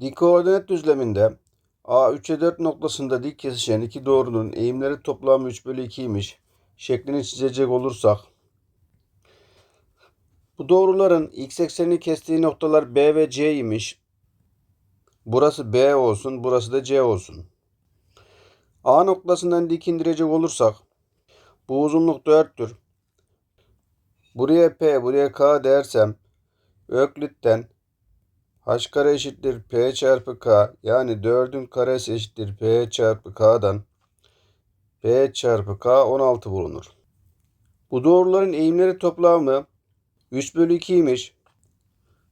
Dik koordinat düzleminde A 3'e 4 noktasında dik kesişen iki doğrunun eğimleri toplamı 3 bölü 2'ymiş şeklini çizecek olursak bu doğruların x eksenini kestiği noktalar B ve C imiş. Burası B olsun, burası da C olsun. A noktasından dik indirecek olursak bu uzunluk 4'tür. Buraya P, buraya K dersem Öklit'ten h kare eşittir P çarpı K yani 4'ün karesi eşittir P çarpı K'dan P çarpı K 16 bulunur. Bu doğruların eğimleri toplamı 3 bölü 2'ymiş.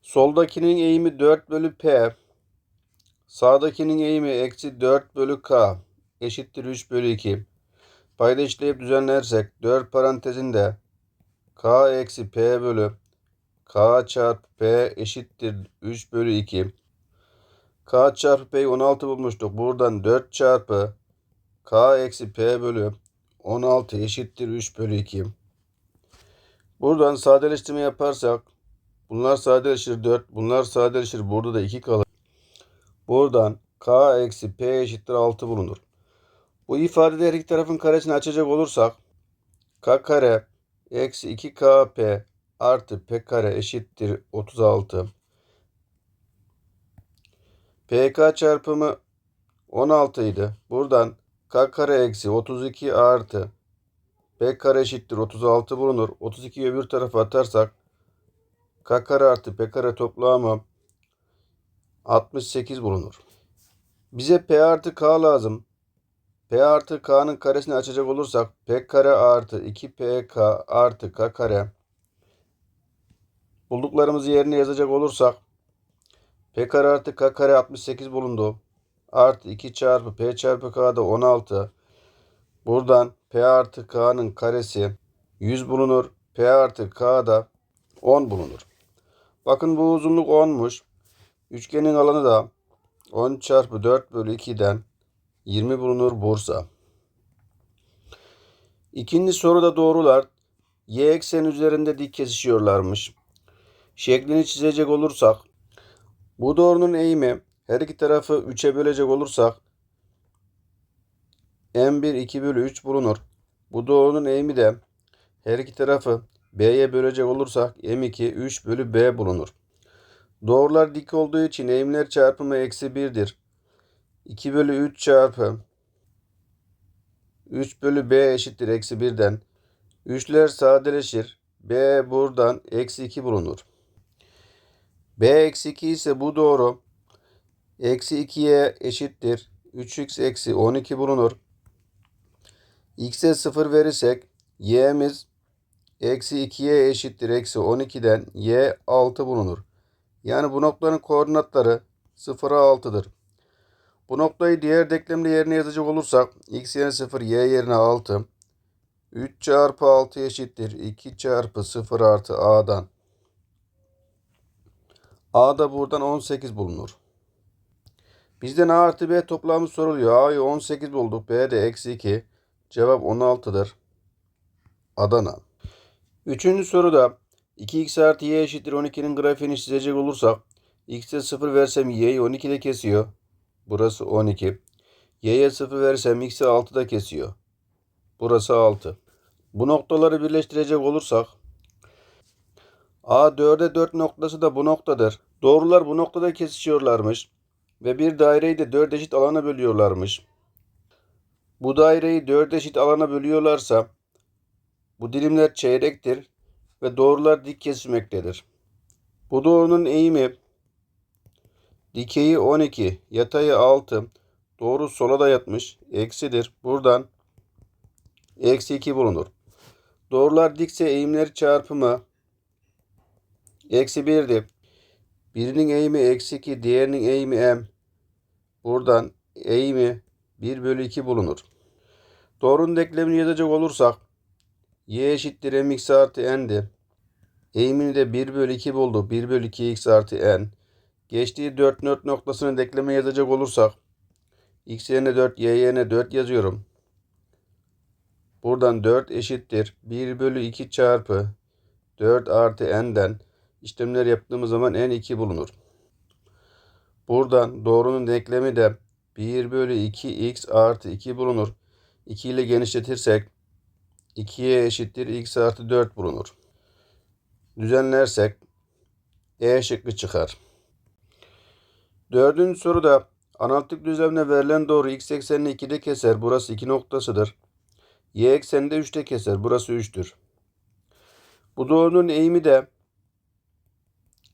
Soldakinin eğimi 4 bölü P. Sağdakinin eğimi eksi 4 bölü K eşittir 3 bölü 2. Payda işleyip düzenlersek 4 parantezinde K eksi P bölü K çarpı P eşittir 3 bölü 2. K çarpı P'yi 16 bulmuştuk. Buradan 4 çarpı K eksi P bölü 16 eşittir 3 bölü 2. Buradan sadeleştirme yaparsak bunlar sadeleşir 4. Bunlar sadeleşir. Burada da 2 kalır. Buradan K eksi P eşittir 6 bulunur. Bu ifadede her iki tarafın karesini açacak olursak K kare eksi 2KP artı P kare eşittir 36. PK çarpımı 16 idi. Buradan K kare eksi 32 artı P kare eşittir 36 bulunur. 32'yi öbür tarafa atarsak K kare artı P kare toplamı 68 bulunur. Bize P artı K lazım. P artı K'nın karesini açacak olursak P kare artı 2PK artı K kare bulduklarımızı yerine yazacak olursak P artı K kare 68 bulundu. Artı 2 çarpı P çarpı K da 16. Buradan P artı K'nın karesi 100 bulunur. P artı K da 10 bulunur. Bakın bu uzunluk 10'muş. Üçgenin alanı da 10 çarpı 4 bölü 2'den 20 bulunur Bursa. İkinci soruda doğrular y eksen üzerinde dik kesişiyorlarmış. Şeklini çizecek olursak bu doğrunun eğimi her iki tarafı 3'e bölecek olursak m1 2 bölü 3 bulunur. Bu doğrunun eğimi de her iki tarafı b'ye bölecek olursak m2 3 bölü b bulunur. Doğrular dik olduğu için eğimler çarpımı eksi 1'dir. 2 bölü 3 çarpı 3 bölü b eşittir eksi 1'den. 3'ler sadeleşir. b buradan eksi 2 bulunur. B eksi 2 ise bu doğru. Eksi 2'ye eşittir. 3x eksi 12 bulunur. x'e 0 verirsek y'miz eksi 2'ye eşittir. Eksi 12'den y 6 bulunur. Yani bu noktanın koordinatları 0'a 6'dır. Bu noktayı diğer denklemle yerine yazacak olursak x yerine 0 y yerine 6 3 çarpı 6 eşittir 2 çarpı 0 artı a'dan a da buradan 18 bulunur. Bizden a artı b toplamı soruluyor. a'yı 18 bulduk. b de eksi 2. Cevap 16'dır. Adana. Üçüncü soruda 2x artı y eşittir 12'nin grafiğini çizecek olursak x'e 0 versem y'yi 12'de kesiyor. Burası 12. Y'ye 0 versem x'e 6'da kesiyor. Burası 6. Bu noktaları birleştirecek olursak A 4'e 4 noktası da bu noktadır. Doğrular bu noktada kesişiyorlarmış. Ve bir daireyi de 4 eşit alana bölüyorlarmış. Bu daireyi 4 eşit alana bölüyorlarsa bu dilimler çeyrektir ve doğrular dik kesişmektedir. Bu doğrunun eğimi dikeyi 12, yatayı 6, doğru sola da yatmış, eksidir. Buradan eksi 2 bulunur. Doğrular dikse eğimleri çarpımı eksi 1'dir. Birinin eğimi eksi 2, diğerinin eğimi m. Buradan eğimi 1 bölü 2 bulunur. Doğrunun denklemini yazacak olursak y eşittir mx artı n'di. Eğimini de 1 bölü 2 buldu. 1 bölü 2 x artı n. Geçtiği 4 4 noktasını denkleme yazacak olursak x yerine 4, y yerine 4 yazıyorum. Buradan 4 eşittir. 1 bölü 2 çarpı 4 artı n'den işlemler yaptığımız zaman n 2 bulunur. Buradan doğrunun denklemi de 1 bölü 2x artı 2 bulunur. 2 ile genişletirsek 2'ye eşittir x artı 4 bulunur. Düzenlersek E şıkkı çıkar. Dördüncü soruda analitik düzlemde verilen doğru x eksenini 2'de keser. Burası 2 noktasıdır. Y ekseninde 3'te keser. Burası 3'tür. Bu doğrunun eğimi de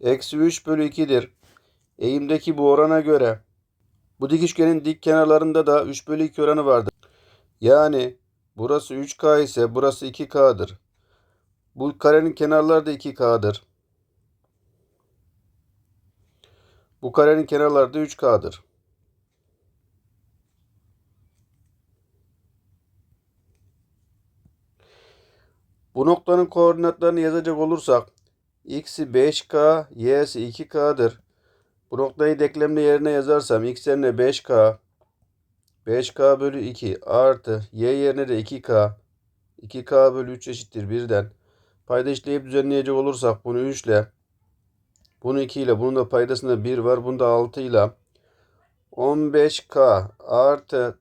eksi 3 bölü 2'dir. Eğimdeki bu orana göre bu dik üçgenin dik kenarlarında da 3 bölü 2 oranı vardır. Yani burası 3K ise burası 2K'dır. Bu karenin kenarları da 2K'dır. Bu karenin kenarları da 3K'dır. Bu noktanın koordinatlarını yazacak olursak x'i 5K, y'si 2K'dır. Bu noktayı denklemle yerine yazarsam x yerine 5K, 5K bölü 2 artı y yerine de 2K, 2K bölü 3 eşittir 1'den. Payda işleyip düzenleyecek olursak bunu 3 ile, bunu 2 ile, bunun da paydasında 1 var, bunda 6 ile 15K artı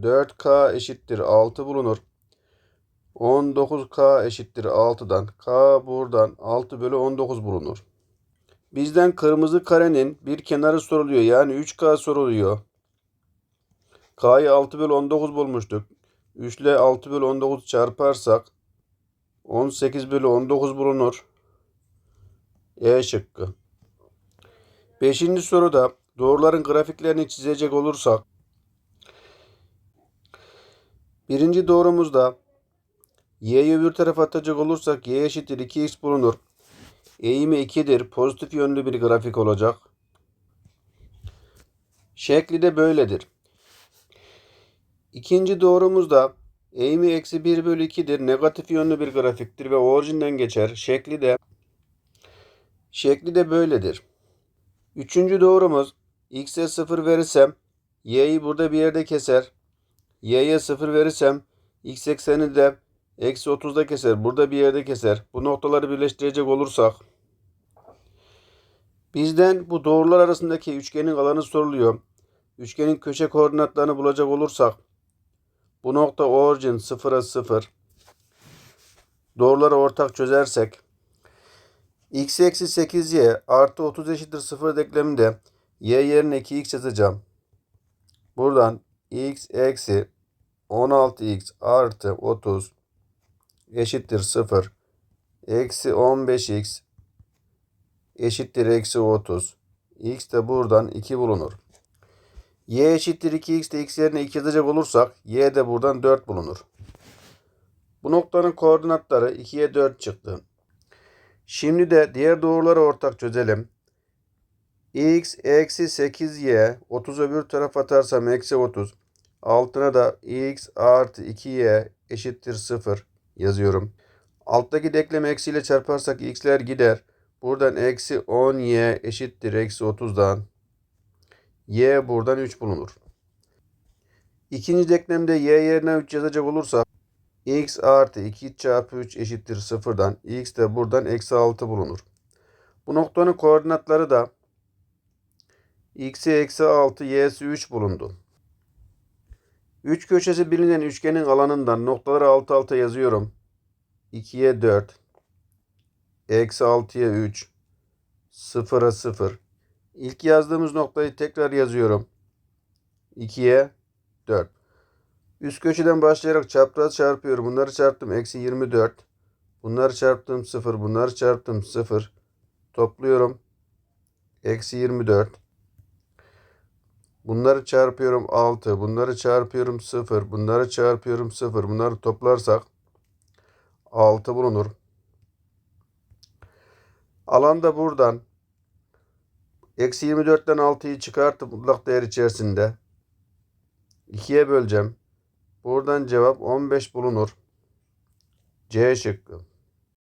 4K eşittir 6 bulunur. 19K eşittir 6'dan. K buradan 6 bölü 19 bulunur. Bizden kırmızı karenin bir kenarı soruluyor. Yani 3K soruluyor. K'yı 6 bölü 19 bulmuştuk. 3 ile 6 bölü 19 çarparsak 18 bölü 19 bulunur. E şıkkı. Beşinci soruda doğruların grafiklerini çizecek olursak birinci doğrumuzda y'yi öbür tarafa atacak olursak y eşittir 2x bulunur. Eğimi 2'dir. Pozitif yönlü bir grafik olacak. Şekli de böyledir. İkinci doğrumuzda eğimi eksi 1 bölü 2'dir. Negatif yönlü bir grafiktir ve orijinden geçer. Şekli de şekli de böyledir. Üçüncü doğrumuz x'e 0 verirsem y'yi burada bir yerde keser. y'ye 0 verirsem x ekseni de eksi 30'da keser. Burada bir yerde keser. Bu noktaları birleştirecek olursak bizden bu doğrular arasındaki üçgenin alanı soruluyor. Üçgenin köşe koordinatlarını bulacak olursak bu nokta orijin 0'a 0. Doğruları ortak çözersek x eksi 8y artı 30 eşittir 0 denkleminde y yerine 2x yazacağım. Buradan x eksi 16x artı 30 eşittir 0. Eksi 15x eşittir eksi 30. x de buradan 2 bulunur. y eşittir 2x de x yerine 2 yazacak olursak y de buradan 4 bulunur. Bu noktanın koordinatları 2'ye 4 çıktı. Şimdi de diğer doğruları ortak çözelim. x eksi 8y 30 öbür tarafa atarsam eksi 30. Altına da x artı 2y eşittir 0 yazıyorum. Alttaki denklemi eksiyle çarparsak x'ler gider. Buradan eksi 10y eşittir eksi 30'dan. y buradan 3 bulunur. İkinci denklemde y yerine 3 yazacak olursa x artı 2 çarpı 3 eşittir 0'dan. x de buradan eksi 6 bulunur. Bu noktanın koordinatları da x'i eksi 6 y'si 3 bulundu. Üç köşesi bilinen üçgenin alanından noktaları alt alta yazıyorum. 2'ye 4. Eksi 6'ya 3. 0'a 0. İlk yazdığımız noktayı tekrar yazıyorum. 2'ye 4. Üst köşeden başlayarak çapraz çarpıyorum. Bunları çarptım. Eksi 24. Bunları çarptım 0. Bunları çarptım 0. Topluyorum. Eksi 24. Bunları çarpıyorum 6. Bunları çarpıyorum 0. Bunları çarpıyorum 0. Bunları toplarsak 6 bulunur. Alan da buradan eksi 24'ten 6'yı çıkartıp mutlak değer içerisinde 2'ye böleceğim. Buradan cevap 15 bulunur. C şıkkı.